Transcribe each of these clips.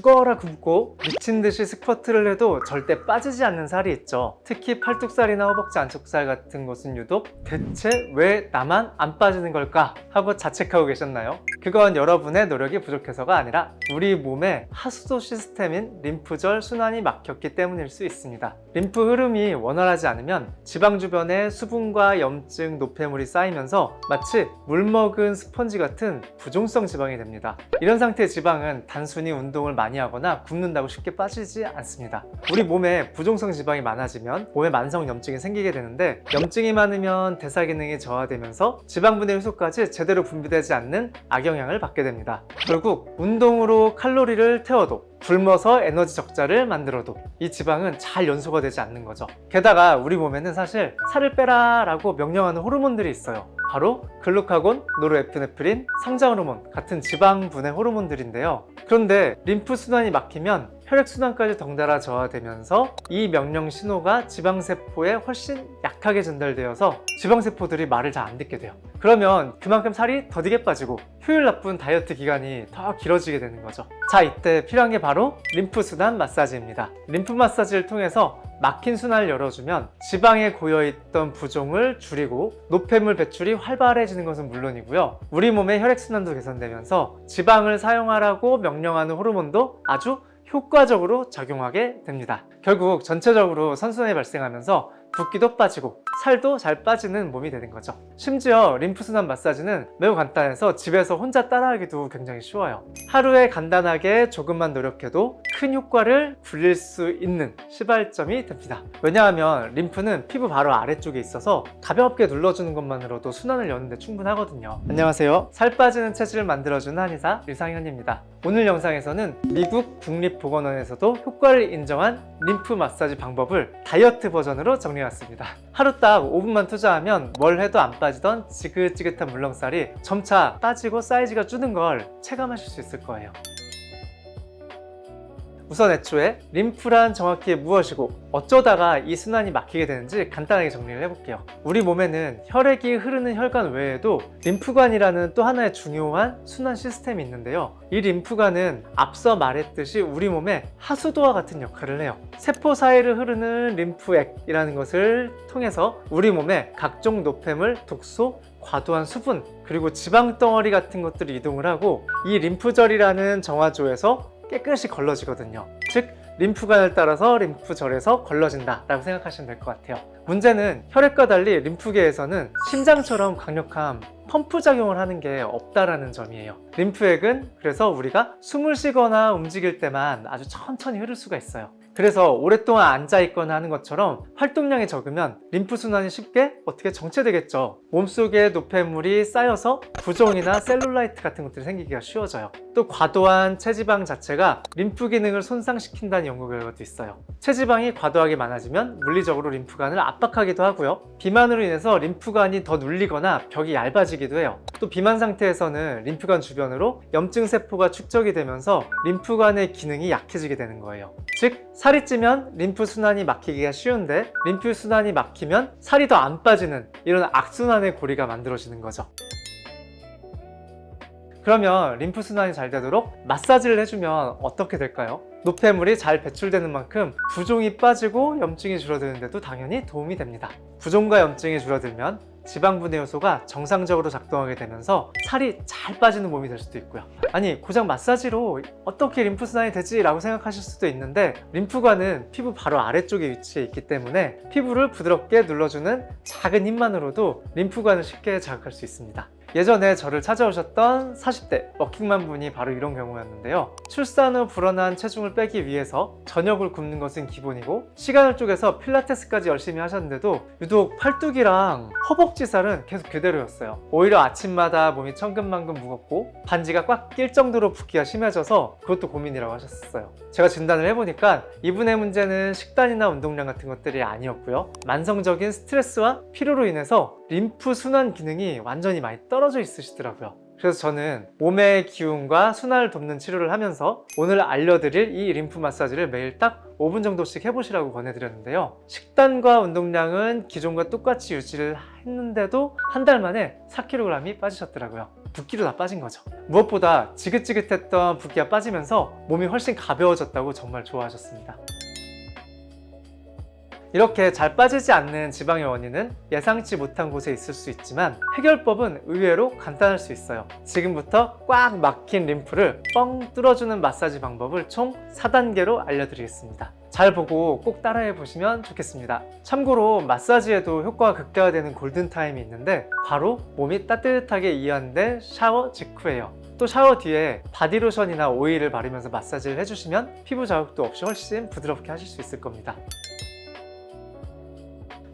죽어라 굶고 미친 듯이 스쿼트를 해도 절대 빠지지 않는 살이 있죠. 특히 팔뚝살이나 허벅지 안쪽살 같은 곳은 유독 대체 왜 나만 안 빠지는 걸까 하고 자책하고 계셨나요? 그건 여러분의 노력이 부족해서가 아니라 우리 몸의 하수도 시스템인 림프절 순환이 막혔기 때문일 수 있습니다. 림프 흐름이 원활하지 않으면 지방 주변에 수분과 염증, 노폐물이 쌓이면서 마치 물 먹은 스펀지 같은 부종성 지방이 됩니다. 이런 상태의 지방은 단순히 운동을 많이 하거나 굶는다고 쉽게 빠지지 않습니다. 우리 몸에 부종성 지방이 많아지면 몸에 만성 염증이 생기게 되는데 염증이 많으면 대사 기능이 저하되면서 지방 분해 효소까지 제대로 분비되지 않는 악영향을 받게 됩니다. 결국 운동으로 칼로리를 태워도 굶어서 에너지 적자를 만들어도 이 지방은 잘 연소가 되지 않는 거죠. 게다가 우리 몸에는 사실 살을 빼라 라고 명령하는 호르몬들이 있어요. 바로 글루카곤, 노르에피네프린, 성장 호르몬 같은 지방 분해 호르몬들인데요. 그런데 림프 순환이 막히면 혈액 순환까지 덩달아 저하되면서 이 명령 신호가 지방 세포에 훨씬 약하게 전달되어서 지방 세포들이 말을 잘 안 듣게 돼요. 그러면 그만큼 살이 더디게 빠지고 효율 나쁜 다이어트 기간이 더 길어지게 되는 거죠. 자, 이때 필요한 게 바로 림프 순환 마사지입니다. 림프 마사지를 통해서 막힌 순환을 열어주면 지방에 고여있던 부종을 줄이고 노폐물 배출이 활발해지는 것은 물론이고요. 우리 몸의 혈액순환도 개선되면서 지방을 사용하라고 명령하는 호르몬도 아주 효과적으로 작용하게 됩니다. 결국 전체적으로 선순환이 발생하면서 붓기도 빠지고 살도 잘 빠지는 몸이 되는 거죠. 심지어 림프순환 마사지는 매우 간단해서 집에서 혼자 따라하기도 굉장히 쉬워요. 하루에 간단하게 조금만 노력해도 큰 효과를 굴릴 수 있는 시발점이 됩니다. 왜냐하면 림프는 피부 바로 아래쪽에 있어서 가볍게 눌러주는 것만으로도 순환을 여는데 충분하거든요. 안녕하세요. 살 빠지는 체질을 만들어주는 한의사 일상현입니다. 오늘 영상에서는 미국 국립보건원에서도 효과를 인정한 림프 마사지 방법을 다이어트 버전으로 정리해왔습니다. 하루 딱 5분만 투자하면 뭘 해도 안 빠지던 지긋지긋한 물렁살이 점차 빠지고 사이즈가 줄는 걸 체감하실 수 있을 거예요. 우선 애초에 림프란 정확히 무엇이고 어쩌다가 이 순환이 막히게 되는지 간단하게 정리를 해볼게요. 우리 몸에는 혈액이 흐르는 혈관 외에도 림프관이라는 또 하나의 중요한 순환 시스템이 있는데요. 이 림프관은 앞서 말했듯이 우리 몸의 하수도와 같은 역할을 해요. 세포 사이를 흐르는 림프액이라는 것을 통해서 우리 몸에 각종 노폐물, 독소, 과도한 수분, 그리고 지방 덩어리 같은 것들을 이동을 하고 이 림프절이라는 정화조에서 깨끗이 걸러지거든요. 즉, 림프관을 따라서 림프절에서 걸러진다 라고 생각하시면 될 것 같아요. 문제는 혈액과 달리 림프계에서는 심장처럼 강력한 펌프 작용을 하는 게 없다라는 점이에요. 림프액은 그래서 우리가 숨을 쉬거나 움직일 때만 아주 천천히 흐를 수가 있어요. 그래서 오랫동안 앉아 있거나 하는 것처럼 활동량이 적으면 림프 순환이 쉽게 어떻게 정체되겠죠. 몸속에 노폐물이 쌓여서 부종이나 셀룰라이트 같은 것들이 생기기가 쉬워져요. 또 과도한 체지방 자체가 림프 기능을 손상시킨다는 연구 결과도 있어요. 체지방이 과도하게 많아지면 물리적으로 림프관을 압박하기도 하고요. 비만으로 인해서 림프관이 더 눌리거나 벽이 얇아지기도 해요. 또 비만 상태에서는 림프관 주변으로 염증 세포가 축적이 되면서 림프관의 기능이 약해지게 되는 거예요. 즉 살이 찌면 림프 순환이 막히기가 쉬운데 림프 순환이 막히면 살이 더 안 빠지는 이런 악순환의 고리가 만들어지는 거죠. 그러면 림프 순환이 잘 되도록 마사지를 해주면 어떻게 될까요? 노폐물이 잘 배출되는 만큼 부종이 빠지고 염증이 줄어드는데도 당연히 도움이 됩니다. 부종과 염증이 줄어들면 지방 분해 요소가 정상적으로 작동하게 되면서 살이 잘 빠지는 몸이 될 수도 있고요. 아니 고작 마사지로 어떻게 림프 순환이 되지? 라고 생각하실 수도 있는데 림프관은 피부 바로 아래쪽에 위치해 있기 때문에 피부를 부드럽게 눌러주는 작은 힘만으로도 림프관을 쉽게 자극할 수 있습니다. 예전에 저를 찾아오셨던 40대 워킹맘 분이 바로 이런 경우였는데요. 출산 후 불어난 체중을 빼기 위해서 저녁을 굶는 것은 기본이고 시간을 쪼개서 필라테스까지 열심히 하셨는데도 유독 팔뚝이랑 허벅지 살은 계속 그대로였어요. 오히려 아침마다 몸이 천근만근 무겁고 반지가 꽉 낄 정도로 붓기가 심해져서 그것도 고민이라고 하셨어요. 제가 진단을 해보니까 이분의 문제는 식단이나 운동량 같은 것들이 아니었고요. 만성적인 스트레스와 피로로 인해서 림프 순환 기능이 완전히 많이 떨어 져 있으시더라고요. 그래서 저는 몸의 기운과 순환을 돕는 치료를 하면서 오늘 알려드릴 이 림프 마사지를 매일 딱 5분 정도씩 해보시라고 권해드렸는데요. 식단과 운동량은 기존과 똑같이 유지를 했는데도 한 달 만에 4kg이 빠지셨더라고요. 붓기도 다 빠진 거죠. 무엇보다 지긋지긋했던 붓기가 빠지면서 몸이 훨씬 가벼워졌다고 정말 좋아하셨습니다. 이렇게 잘 빠지지 않는 지방의 원인은 예상치 못한 곳에 있을 수 있지만 해결법은 의외로 간단할 수 있어요. 지금부터 꽉 막힌 림프를 뻥 뚫어주는 마사지 방법을 총 4단계로 알려드리겠습니다. 잘 보고 꼭 따라해 보시면 좋겠습니다. 참고로 마사지에도 효과가 극대화되는 골든타임이 있는데 바로 몸이 따뜻하게 이완된 샤워 직후예요. 또 샤워 뒤에 바디로션이나 오일을 바르면서 마사지를 해주시면 피부 자극도 없이 훨씬 부드럽게 하실 수 있을 겁니다.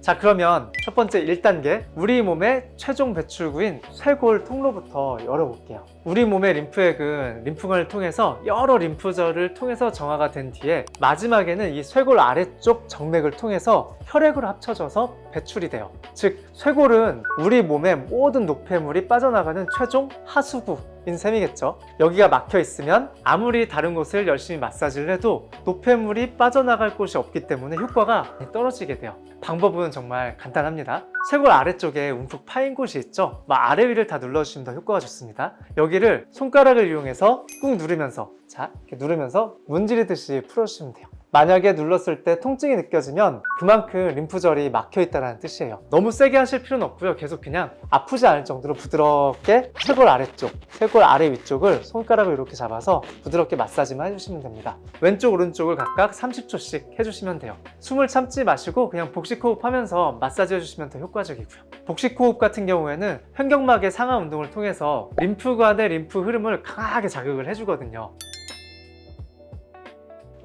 자 그러면 첫 번째 1단계. 우리 몸의 최종 배출구인 쇄골 통로부터 열어볼게요. 우리 몸의 림프액은 림프관을 통해서 여러 림프절을 통해서 정화가 된 뒤에 마지막에는 이 쇄골 아래쪽 정맥을 통해서 혈액으로 합쳐져서 배출이 돼요. 즉 쇄골은 우리 몸의 모든 노폐물이 빠져나가는 최종 하수구 인 셈이겠죠. 여기가 막혀 있으면 아무리 다른 곳을 열심히 마사지를 해도 노폐물이 빠져나갈 곳이 없기 때문에 효과가 떨어지게 돼요. 방법은 정말 간단합니다. 쇄골 아래쪽에 움푹 파인 곳이 있죠. 막 아래 위를 다 눌러주시면 더 효과가 좋습니다. 여기를 손가락을 이용해서 꾹 누르면서 자 이렇게 누르면서 문지르듯이 풀어주시면 돼요. 만약에 눌렀을 때 통증이 느껴지면 그만큼 림프절이 막혀 있다는 뜻이에요. 너무 세게 하실 필요는 없고요. 계속 그냥 아프지 않을 정도로 부드럽게 쇄골 아래쪽, 쇄골 아래 위쪽을 손가락을 이렇게 잡아서 부드럽게 마사지만 해주시면 됩니다. 왼쪽, 오른쪽을 각각 30초씩 해주시면 돼요. 숨을 참지 마시고 그냥 복식 호흡 하면서 마사지 해주시면 더 효과적이고요. 복식 호흡 같은 경우에는 횡격막의 상하 운동을 통해서 림프관의 림프 흐름을 강하게 자극을 해주거든요.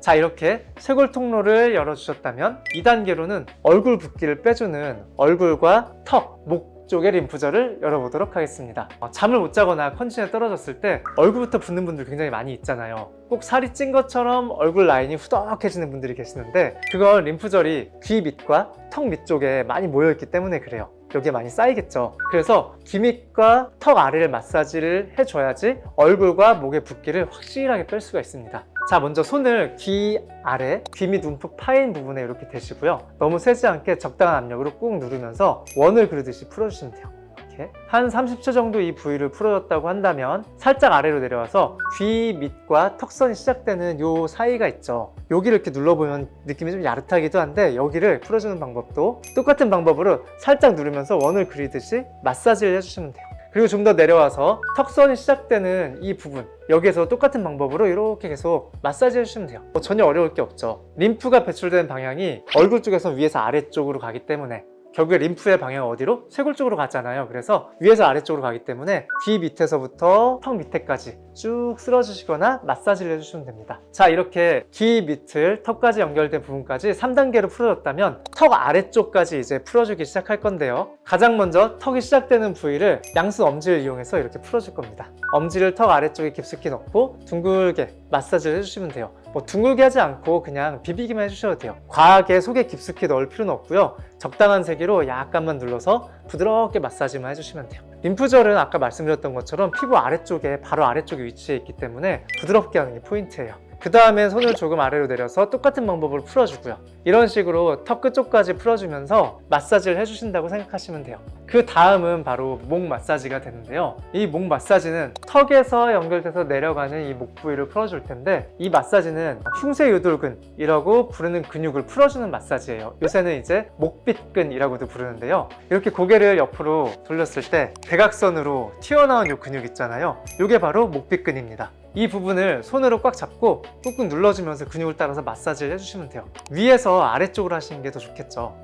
자 이렇게 쇄골 통로를 열어주셨다면 2단계로는 얼굴 붓기를 빼주는 얼굴과 턱, 목 쪽의 림프절을 열어보도록 하겠습니다. 어, 잠을 못 자거나 컨디션이 떨어졌을 때 얼굴부터 붓는 분들 굉장히 많이 있잖아요. 꼭 살이 찐 것처럼 얼굴 라인이 후덕해지는 분들이 계시는데 그건 림프절이 귀 밑과 턱 밑 쪽에 많이 모여있기 때문에 그래요. 여기에 많이 쌓이겠죠. 그래서 귀 밑과 턱 아래를 마사지를 해줘야지 얼굴과 목의 붓기를 확실하게 뺄 수가 있습니다. 자, 먼저 손을 귀 아래, 귀 밑 움푹 파인 부분에 이렇게 대시고요. 너무 세지 않게 적당한 압력으로 꾹 누르면서 원을 그리듯이 풀어주시면 돼요. 이렇게 한 30초 정도 이 부위를 풀어줬다고 한다면 살짝 아래로 내려와서 귀 밑과 턱선이 시작되는 요 사이가 있죠. 여기를 이렇게 눌러보면 느낌이 좀 야릇하기도 한데 여기를 풀어주는 방법도 똑같은 방법으로 살짝 누르면서 원을 그리듯이 마사지를 해주시면 돼요. 그리고 좀 더 내려와서 턱선이 시작되는 이 부분 여기에서 똑같은 방법으로 이렇게 계속 마사지 해주시면 돼요. 뭐 전혀 어려울 게 없죠. 림프가 배출되는 방향이 얼굴 쪽에서 위에서 아래쪽으로 가기 때문에 결국에 림프의 방향은 어디로? 쇄골 쪽으로 가잖아요. 그래서 위에서 아래쪽으로 가기 때문에 귀 밑에서부터 턱 밑에까지 쭉 쓸어주시거나 마사지를 해주시면 됩니다. 자, 이렇게 귀 밑을 턱까지 연결된 부분까지 3단계로 풀어줬다면 턱 아래쪽까지 이제 풀어주기 시작할 건데요. 가장 먼저 턱이 시작되는 부위를 양손 엄지를 이용해서 이렇게 풀어줄 겁니다. 엄지를 턱 아래쪽에 깊숙이 넣고 둥글게 마사지를 해주시면 돼요. 뭐 둥글게 하지 않고 그냥 비비기만 해주셔도 돼요. 과하게 속에 깊숙이 넣을 필요는 없고요. 적당한 세기로 약간만 눌러서 부드럽게 마사지만 해주시면 돼요. 림프절은 아까 말씀드렸던 것처럼 피부 아래쪽에 바로 아래쪽에 위치해 있기 때문에 부드럽게 하는 게 포인트예요. 그 다음에 손을 조금 아래로 내려서 똑같은 방법으로 풀어주고요. 이런 식으로 턱 끝쪽까지 풀어주면서 마사지를 해주신다고 생각하시면 돼요. 그 다음은 바로 목 마사지가 되는데요. 이 목 마사지는 턱에서 연결돼서 내려가는 이 목 부위를 풀어줄 텐데 이 마사지는 흉쇄유돌근이라고 부르는 근육을 풀어주는 마사지예요. 요새는 이제 목빗근이라고도 부르는데요. 이렇게 고개를 옆으로 돌렸을 때 대각선으로 튀어나온 이 근육 있잖아요. 이게 바로 목빗근입니다. 이 부분을 손으로 꽉 잡고 꾹꾹 눌러주면서 근육을 따라서 마사지를 해주시면 돼요. 위에서 아래쪽으로 하시는 게 더 좋겠죠.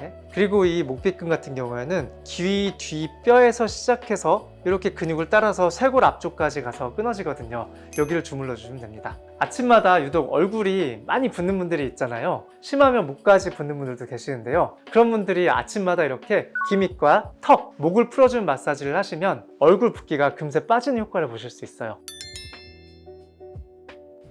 이렇게. 그리고 이 목빗근 같은 경우에는 귀 뒤뼈에서 시작해서 이렇게 근육을 따라서 쇄골 앞쪽까지 가서 끊어지거든요. 여기를 주물러 주시면 됩니다. 아침마다 유독 얼굴이 많이 붓는 분들이 있잖아요. 심하면 목까지 붓는 분들도 계시는데요. 그런 분들이 아침마다 이렇게 귀 밑과 턱, 목을 풀어주는 마사지를 하시면 얼굴 붓기가 금세 빠지는 효과를 보실 수 있어요.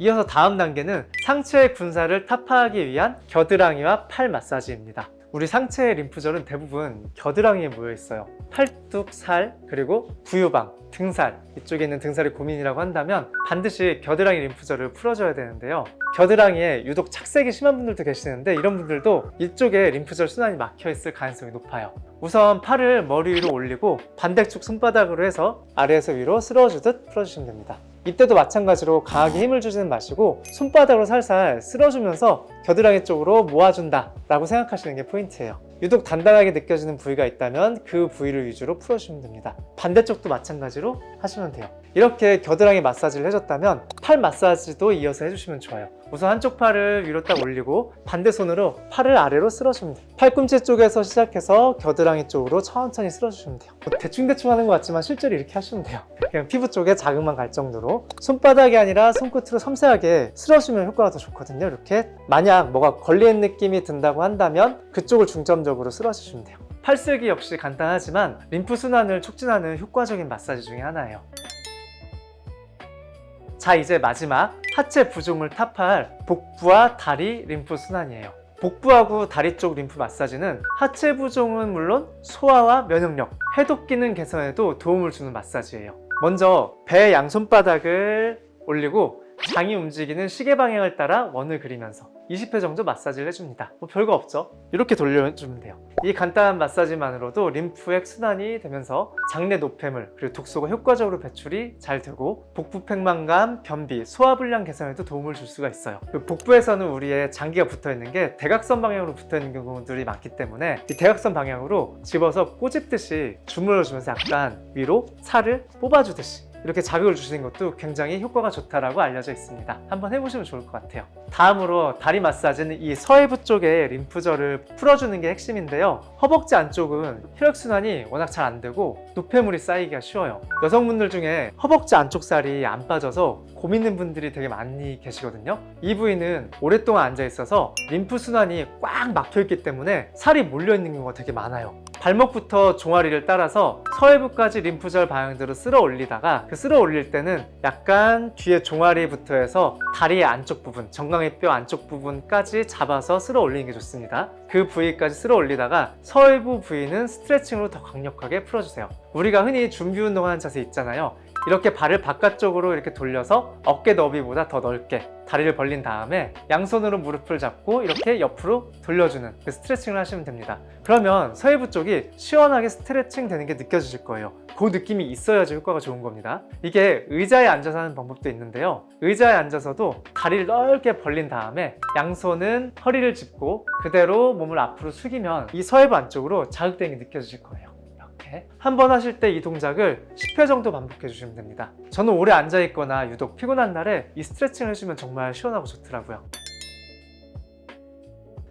이어서 다음 단계는 상체의 군살을 타파하기 위한 겨드랑이와 팔 마사지입니다. 우리 상체의 림프절은 대부분 겨드랑이에 모여 있어요. 팔뚝, 살, 그리고 부유방, 등살 이쪽에 있는 등살이 고민이라고 한다면 반드시 겨드랑이 림프절을 풀어줘야 되는데요. 겨드랑이에 유독 착색이 심한 분들도 계시는데 이런 분들도 이쪽에 림프절 순환이 막혀 있을 가능성이 높아요. 우선 팔을 머리 위로 올리고 반대쪽 손바닥으로 해서 아래에서 위로 쓸어주듯 풀어주시면 됩니다. 이때도 마찬가지로 강하게 힘을 주지는 마시고 손바닥으로 살살 쓸어주면서 겨드랑이 쪽으로 모아준다 라고 생각하시는 게 포인트예요. 유독 단단하게 느껴지는 부위가 있다면 그 부위를 위주로 풀어주시면 됩니다. 반대쪽도 마찬가지로 하시면 돼요. 이렇게 겨드랑이 마사지를 해줬다면 팔 마사지도 이어서 해주시면 좋아요. 우선 한쪽 팔을 위로 딱 올리고 반대 손으로 팔을 아래로 돼요. 팔꿈치 쪽에서 시작해서 겨드랑이 쪽으로 천천히 쓸어주시면 돼요. 뭐 대충대충 하는 것 같지만 실제로 이렇게 하시면 돼요. 그냥 피부 쪽에 자극만 갈 정도로 손바닥이 아니라 손끝으로 섬세하게 쓸어주면 효과가 더 좋거든요. 이렇게 만약 뭐가 걸리는 느낌이 든다고 한다면 그쪽을 중점적으로 쓸어주시면 돼요. 팔쓸기 역시 간단하지만 림프 순환을 촉진하는 효과적인 마사지 중에 하나예요. 자 이제 마지막 하체 부종을 탑할 복부와 다리 림프 순환이에요. 복부하고 다리 쪽 림프 마사지는 하체 부종은 물론 소화와 면역력, 해독 기능 개선에도 도움을 주는 마사지예요. 먼저 배 양손바닥을 올리고 장이 움직이는 시계 방향을 따라 원을 그리면서 20회 정도 마사지를 해줍니다. 뭐 별거 없죠? 이렇게 돌려주면 돼요. 이 간단한 마사지만으로도 림프액 순환이 되면서 장내 노폐물 그리고 독소가 효과적으로 배출이 잘 되고 복부 팽만감, 변비, 소화 불량 개선에도 도움을 줄 수가 있어요. 복부에서는 우리의 장기가 붙어 있는 게 대각선 방향으로 붙어 있는 경우들이 많기 때문에 이 대각선 방향으로 집어서 꼬집듯이 주물러 주면서 약간 위로 살을 뽑아주듯이 이렇게 자극을 주시는 것도 굉장히 효과가 좋다라고 알려져 있습니다. 한번 해보시면 좋을 것 같아요. 다음으로 다리 마사지는 이 서해부 쪽의 림프절을 풀어주는 게 핵심인데요. 허벅지 안쪽은 혈액순환이 워낙 잘 안 되고 노폐물이 쌓이기가 쉬워요. 여성분들 중에 허벅지 안쪽 살이 안 빠져서 고민있는 분들이 되게 많이 계시거든요. 이 부위는 오랫동안 앉아 있어서 림프 순환이 꽉 막혀 있기 때문에 살이 몰려 있는 경우가 되게 많아요. 발목부터 종아리를 따라서 서해부까지 림프절 방향대로 쓸어 올리다가 그 쓸어 올릴 때는 약간 뒤에 종아리부터 해서 다리의 안쪽 부분, 정강이 뼈 안쪽 부분까지 잡아서 쓸어 올리는 게 좋습니다. 그 부위까지 쓸어 올리다가 서해부 부위는 스트레칭으로 더 강력하게 풀어주세요. 우리가 흔히 준비 운동하는 자세 있잖아요. 이렇게 발을 바깥쪽으로 이렇게 돌려서 어깨 너비보다 더 넓게 다리를 벌린 다음에 양손으로 무릎을 잡고 이렇게 옆으로 돌려주는 그 스트레칭을 하시면 됩니다. 그러면 서해부 쪽이 시원하게 스트레칭 되는 게 느껴지실 거예요. 그 느낌이 있어야지 효과가 좋은 겁니다. 이게 의자에 앉아서 하는 방법도 있는데요. 의자에 앉아서도 다리를 넓게 벌린 다음에 양손은 허리를 짚고 그대로 몸을 앞으로 숙이면 이 서해부 안쪽으로 자극되는 게 느껴지실 거예요. 이렇게 한 번 하실 때 이 동작을 10회 정도 반복해 주시면 됩니다. 저는 오래 앉아 있거나 유독 피곤한 날에 이 스트레칭을 해주면 정말 시원하고 좋더라고요.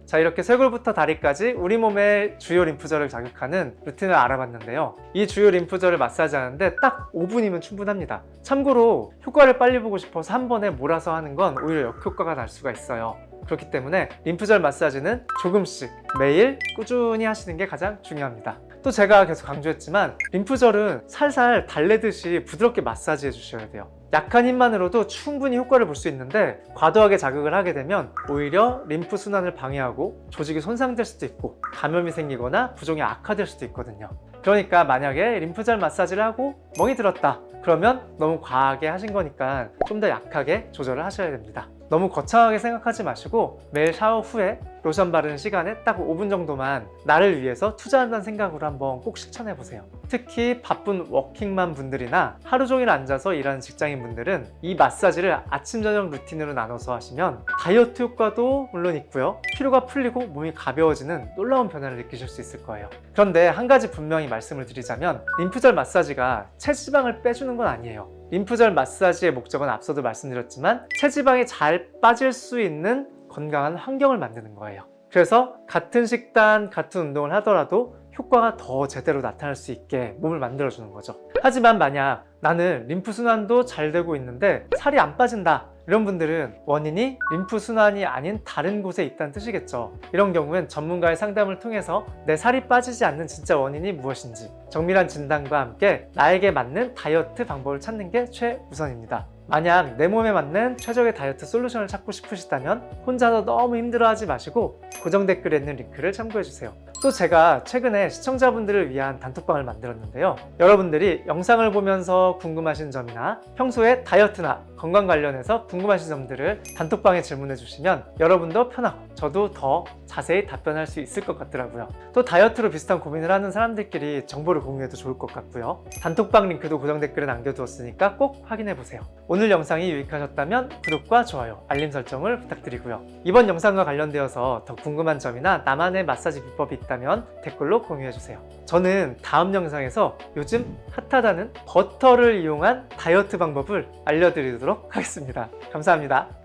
자 이렇게 쇄골부터 다리까지 우리 몸의 주요 림프절을 자극하는 루틴을 알아봤는데요. 이 주요 림프절을 마사지하는데 딱 5분이면 충분합니다. 참고로 효과를 빨리 보고 싶어서 한 번에 몰아서 하는 건 오히려 역효과가 날 수가 있어요. 그렇기 때문에 림프절 마사지는 조금씩 매일 꾸준히 하시는 게 가장 중요합니다. 또 제가 계속 강조했지만 림프절은 살살 달래듯이 부드럽게 마사지 해 주셔야 돼요. 약한 힘만으로도 충분히 효과를 볼 수 있는데 과도하게 자극을 하게 되면 오히려 림프 순환을 방해하고 조직이 손상될 수도 있고 감염이 생기거나 부종이 악화될 수도 있거든요. 그러니까 만약에 림프절 마사지를 하고 멍이 들었다. 그러면 너무 과하게 하신 거니까 좀 더 약하게 조절을 하셔야 됩니다. 너무 거창하게 생각하지 마시고 매일 샤워 후에 로션 바르는 시간에 딱 5분 정도만 나를 위해서 투자한다는 생각으로 한번 꼭 실천해 보세요. 특히 바쁜 워킹맘 분들이나 하루 종일 앉아서 일하는 직장인 분들은 이 마사지를 아침 저녁 루틴으로 나눠서 하시면 다이어트 효과도 물론 있고요. 피로가 풀리고 몸이 가벼워지는 놀라운 변화를 느끼실 수 있을 거예요. 그런데 한 가지 분명히 말씀을 드리자면 림프절 마사지가 체지방을 빼주는 건 아니에요. 림프절 마사지의 목적은 앞서도 말씀드렸지만 체지방이 잘 빠질 수 있는 건강한 환경을 만드는 거예요. 그래서 같은 식단, 같은 운동을 하더라도 효과가 더 제대로 나타날 수 있게 몸을 만들어주는 거죠. 하지만 만약 나는 림프 순환도 잘 되고 있는데 살이 안 빠진다. 이런 분들은 원인이 림프 순환이 아닌 다른 곳에 있다는 뜻이겠죠. 이런 경우엔 전문가의 상담을 통해서 내 살이 빠지지 않는 진짜 원인이 무엇인지 정밀한 진단과 함께 나에게 맞는 다이어트 방법을 찾는 게 최우선입니다. 만약 내 몸에 맞는 최적의 다이어트 솔루션을 찾고 싶으시다면 혼자서 너무 힘들어하지 마시고 고정 댓글에 있는 링크를 참고해주세요. 또 제가 최근에 시청자분들을 위한 단톡방을 만들었는데요. 여러분들이 영상을 보면서 궁금하신 점이나 평소에 다이어트나 건강 관련해서 궁금하신 점들을 단톡방에 질문해 주시면 여러분도 편하고 저도 더 자세히 답변할 수 있을 것 같더라고요. 또 다이어트로 비슷한 고민을 하는 사람들끼리 정보를 공유해도 좋을 것 같고요. 단톡방 링크도 고정 댓글에 남겨두었으니까 꼭 확인해 보세요. 오늘 영상이 유익하셨다면 구독과 좋아요, 알림 설정을 부탁드리고요. 이번 영상과 관련되어서 더 궁금한 점이나 나만의 마사지 비법이 있다면 댓글로 공유해 주세요. 저는 다음 영상에서 요즘 핫하다는 버터를 이용한 다이어트 방법을 알려드리도록 하겠습니다. 감사합니다.